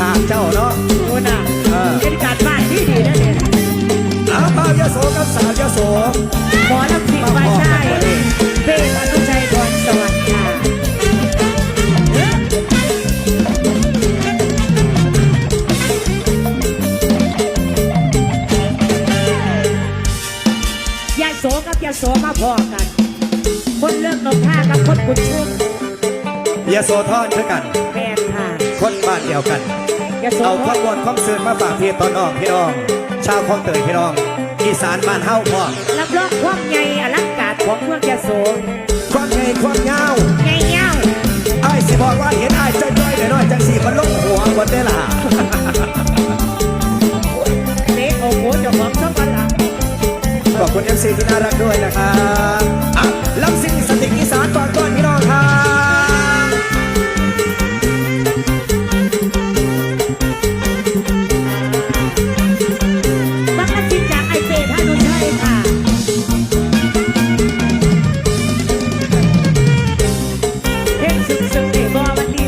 ก็ให้มันเข้ากับฉากเจ้าเนาะโอ้น่ะเออเป็นการบ้านที่ดีนะเนี่ยเอาเบายโสกับสาวยโสหมอลำสิงมาใช่เป้อนุชัยพรสวัสดิ์ค่ะยาโสกับยาโสมาพอกัน คนเลิกนมท่ากับคนบุญชุ่มยโสทอนคือกันแม่ ค่ะคนบ้านเดียวกันยาโสเอาความวนความซื่นมาฝากพี่ตอนน้องพี่น้อง ชาวคลองเตยพี่น้องอีสานบ้านเฮาพ่อรับรองความใหญ่อลังการของเมืองยาโสความไงความยาวใหญ่เงาไอ้ายสิบอกว่าเห็นไอ้ายจ้อยๆหน่อยๆจังสีมันลงหัวบนได้ล่ะ ค่ะเพลงสึกสึกเดบอวันนี้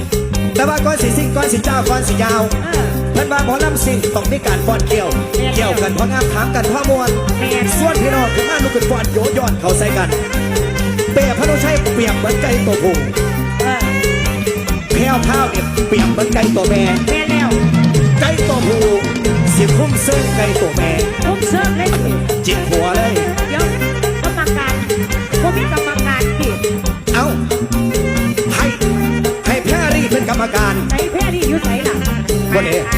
แต่ว่าก่อนสิซิงก่อนสิเจ้าก่อนสิยาวเออ เพิ่นว่าหมอลำซิงต้องมีการฟ้อนเกี่ยวเกี่ยวกันเพราะงามถามกันเพราะมวลแม่น ส่วนพี่น้องขึ้นมาลุกขึ้นฟ้อนโยย้อนเข้าใส่กัน เปรียบพระนุชัยเปรียบเหมือนไก่ตัวผู้เออแพ้วข้าวเนี่ยเปรียบเหมือนไก่ตัวแม่ แม่แล้วไก่ตัวผู้สิคุ้มเส้นไก่ตัวแม่ ผมเชิญเลยสิ จิกหัวเลย เดี๋ยวกรรมการผมมีกรรมการสิเอาให้ให้แพรรี่เป็นกรรมการ ไหนแพ้ที่อยู่ไหนล่ะ คนเอ๋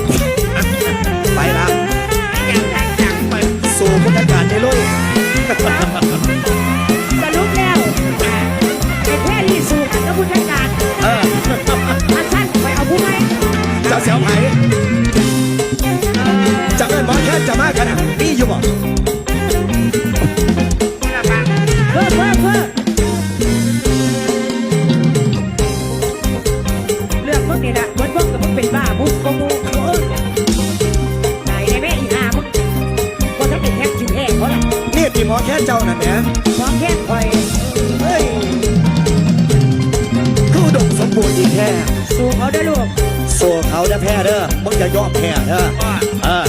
แค่สู้เขาได้ลูกสู่เขาเด้อแพ้เด้อมึงอย่ายอมแพ้เด้อก็เออ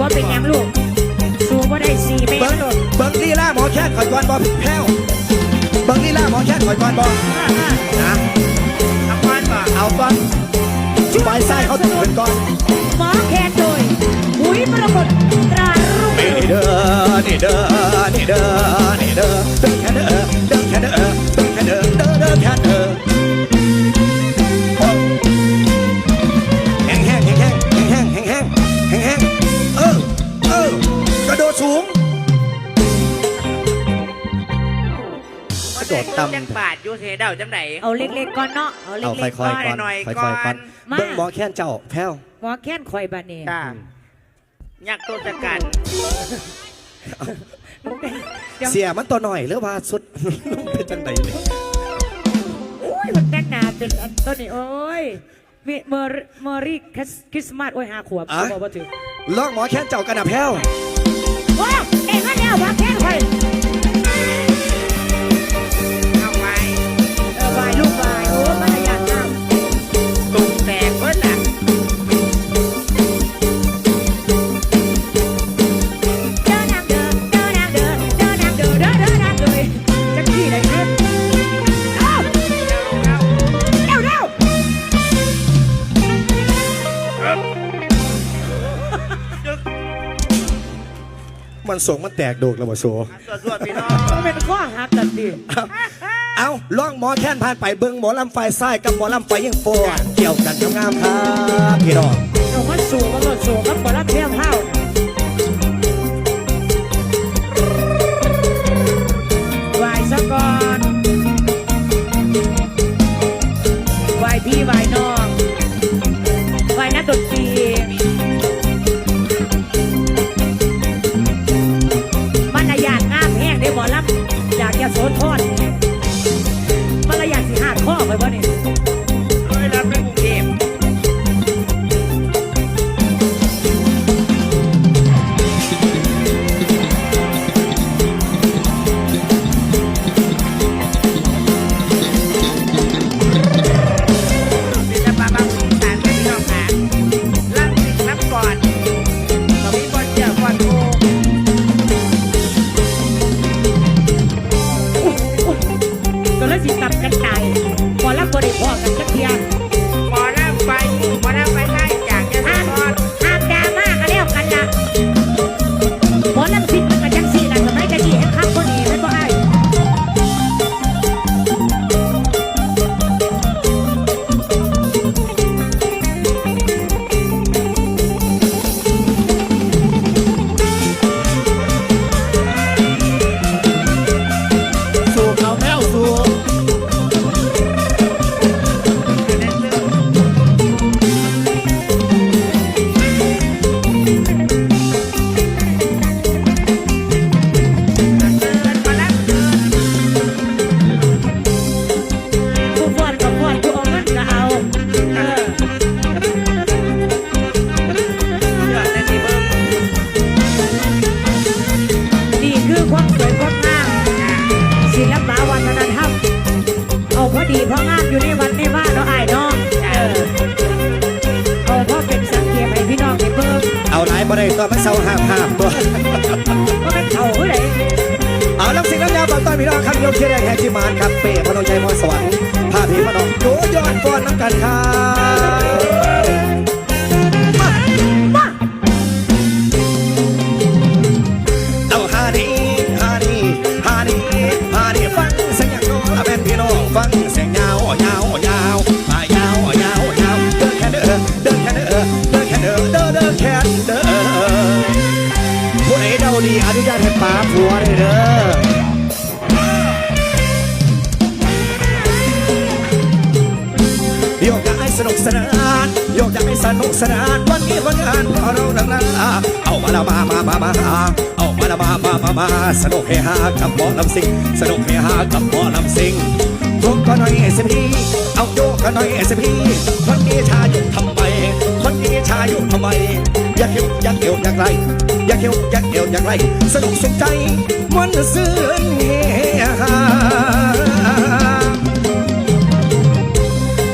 ว่าเป็นยังลูกสู้ว่าได้สี่เมเบิ้ตงรลูกเบิ้งลีลาหมอแค่ขอยก่อนบ่แพ้วเบิ้งลีลาหมอแค่ขอยก่อนบ่นะทำบ้านบ่เอาก่อนจุบายไส้เขาถึงเป็นก่อนหมอแคนโดยปุ๋ยมรกตตรารุ่งนี่เด้อนี่เด้อนี่เด้อนี่เด้อ อยู่เทเดาจังไหนเอาเล็กๆก่อนเนาะเอาเล็เอากค่ๆก่ออยนๆก่อนหน่อยๆค่อยก่อนๆก่อนมา เบิ่งหมอแค้นเจ้าแพ้วหมอแคนคอยบานี่จ้ายักษ์ตัวจัดการเดี๋ยวเสียมันตัวหน่อยหรือว่าสุด เป็นจังไดเนี่ยโอ้ยมันแต่งหน้าเป็นอันต้นนี่โอ้ยมีเมอร์เมอรี่คริสต์มาสโอ้ยห้าขวบเขาบอกว่าถึงลองหมอแค้นเจ้ากันนะแพ้วว้าวเอ็งก็แล้วหมอแคนคอย ส่งมันแตกโดกแล้วบ่โซสวดๆพี่น้องมันเป็นข้อหักกันดิเอาล่องหมอแค่นผ่านไปเบิ้งหมอลำไฟซ้ายกับหมอลำไฟยังโฟเกี่ยวกันงามครับพี่น้องเอามาสู่มาสู่กับ โสธ บ่ได้ตัวมันเศร้าห้ามห้ามตัวว่าเป็นเขาผู้ใดเอาลังสิงน้ำยาบางต้อนพี่น้องครับยกเชียร์แดงแห่งจิมานครับเป้พนมชัยพรสวรรค์พาพี่พน้องโยยอดฟ้อนน้ำกันครับ ผู้ใดเดาดีอนุญาตให้ป๋าผัวเลยเด้อโยกย้ายสนุกสนานโยกย้ายสนุกสนานวันนี้วันงานพอเราดังนั้นเอามาละมามามามาเอามาละมามามามาสนุกเฮฮากับหมอลำซิงสนุกเฮฮากับหมอลำซิงทุกก็หน่อยเอสพีเอาโยกกันหน่อยเอสพี อยากเขียวอยากเขียวอยากไรอยากเขียวอยากเขียวอยากไรสนุกสุขใจมันเสื่อนเฮฮา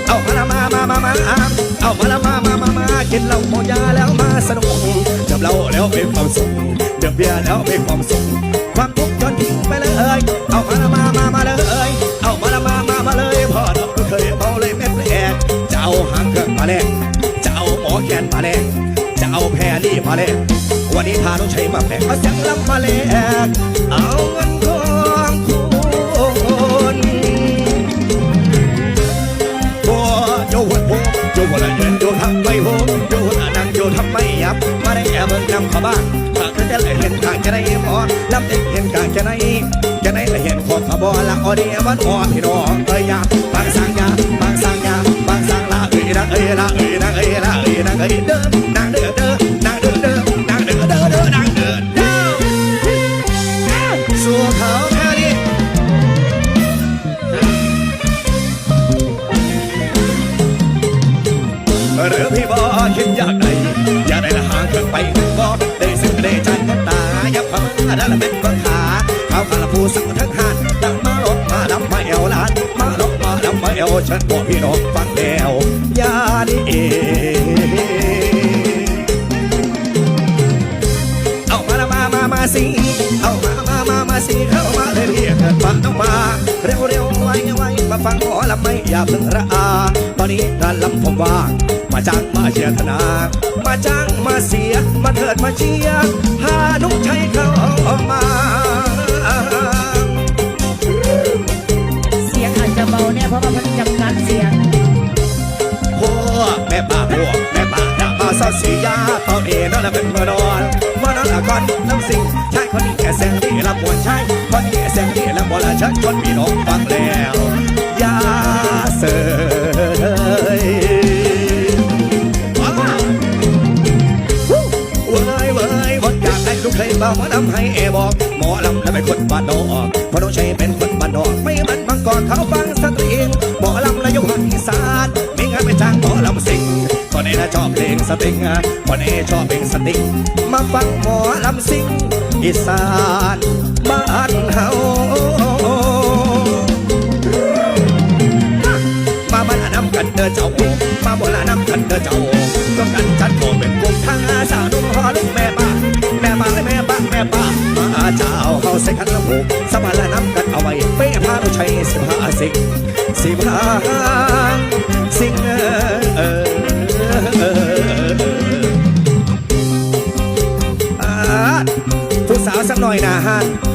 เอามาละมามามามาเอามาละมามามามากินเหล้าเมายาแล้วมาสนุกเดิมเหล้าแล้วมีความสุขเดิมเบียร์แล้วมีความสุขความทุกข์จนทิ้งไปเลยเอามาละมา พาน้องชัยมาแลกเอาเสียงลำมาแลกเอาเงินของคุณโอ้โยหัวโพโยหัวละเงินโยทำไม่โพโยหัวละนังโยทำไม่ยับ มาได้แอบเบิ่งนำเข้าบ้านหากจะได้เห็นกางจะได้พอลำเห็นเห็นกางจะได้จะได้เห็นของขบอละออเดียวันอ่อนพี่น้องเอ้ยยาบางสังยาบางสังยาบางสังละเอ้ยนะเอ้ยละเอ้ยนะเอ้ยละเอ้ยนะเอ้ยเดิน เขาขาลูสั่งทั้งหานดังมาลบมาดำมาเอวลานมาลบมาดำมาเอวฉันบอกพี่น้องฟังแล้วยาดีเอเอามาละมามามาสิเอามามามามาสิเข้ามาเลยเรียกกันฟังต้องมาเร็วเร็วไวไวมาฟังหอลำไม่อย่าเพิ่งระอาตอนนี้ด้านลำผมว่างมาจ้างมาเชียร์ธนา มาจ้างมาเสีย มาเถิดมาเชียร์หานุชัยเข้าา เพราะว่ามันจำกัดเสียงพวกแม่ป่าพวกแม่ป่าหน้าป่าซาสียาเป่าเอนั่นแหละเป็นมื่นอนมื่นอนละก่อนน้ำสิงใช่คนนี้แค่เสงดีลำบวนใช่คนนี้แค่เสงดีลำบวนละชักชนพี่น้องฟังแล้วยาเสยลูกเคยบอกว่าทำให้เอบอกหมอลำแล้วเปคนบ้านนอกเพราะน้องช้เป็นคนบ้านนอกไม่มั มังกเขาฟังสตรีงหมอลำและยกภาคอีสานมีงานไปจ้างหมอลำสิงคนนี้นะชอบเพลงสตริงคนนี้ชอบเพลงสตริงมาฟังหมอลำสิงอีสานบ้านเฮามาบ้านน้ำกันเดินเจ้ามาบ่ละน้ำกันเดินเจ้าต้องกันจัดโอเป็นกลุ่มทางอาสานุ่มพ่อลูกแม่ป้าแม่ป้าแม่ป้าแม่ป้ามาเจ้าเขาใส่กันละหกสบายละน้ำกันางชัยสิบห้าสิ่งสิบห้าสิ่งเออผู้สาวสักหน่อยนะฮะ